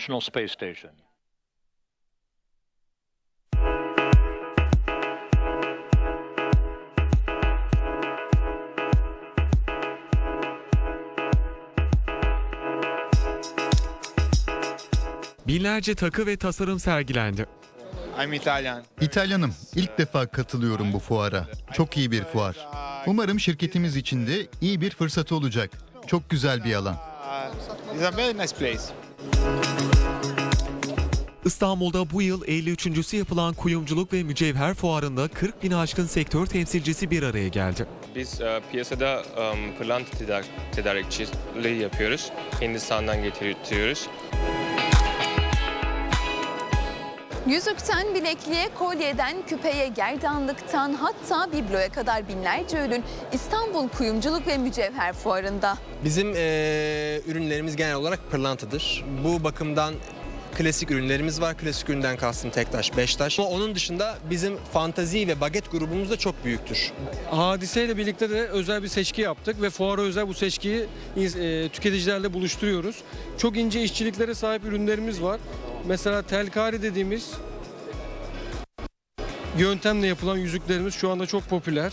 International Space Station. Binlerce takı ve tasarım sergilendi. I'm Italian. İtalyanım. İlk defa katılıyorum bu fuara. Çok iyi bir fuar. Umarım şirketimiz için de iyi bir fırsat olacak. Çok güzel bir alan. İt's a very nice place. İstanbul'da bu yıl 53.sü yapılan kuyumculuk ve mücevher fuarında 40 bin aşkın sektör temsilcisi bir araya geldi. Biz e, piyasada e, pırlanta tedar- tedarikçiliği yapıyoruz. Hindistan'dan getiriyoruz. Yüzükten bilekliğe, kolyeden küpeye, gerdanlıktan hatta bibloya kadar binlerce ürün İstanbul Kuyumculuk ve Mücevher Fuarı'nda. Bizim eee, ürünlerimiz genel olarak pırlantadır. Bu bakımdan klasik ürünlerimiz var. Klasik üründen kastım tek taş, beş taş. Ama onun dışında bizim fantazi ve baget grubumuz da çok büyüktür. Hadise ile birlikte de özel bir seçki yaptık ve fuara özel bu seçkiyi e, tüketicilerle buluşturuyoruz. Çok ince işçiliklere sahip ürünlerimiz var. Mesela telkari dediğimiz yöntemle yapılan yüzüklerimiz şu anda çok popüler.